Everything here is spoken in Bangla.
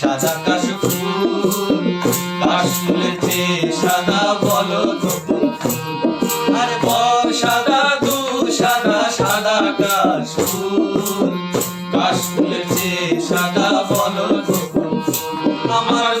সাদা কাশ ফুল কাশ চেয়ে সাদা কাশ ফুলেছে সাদা বল আমার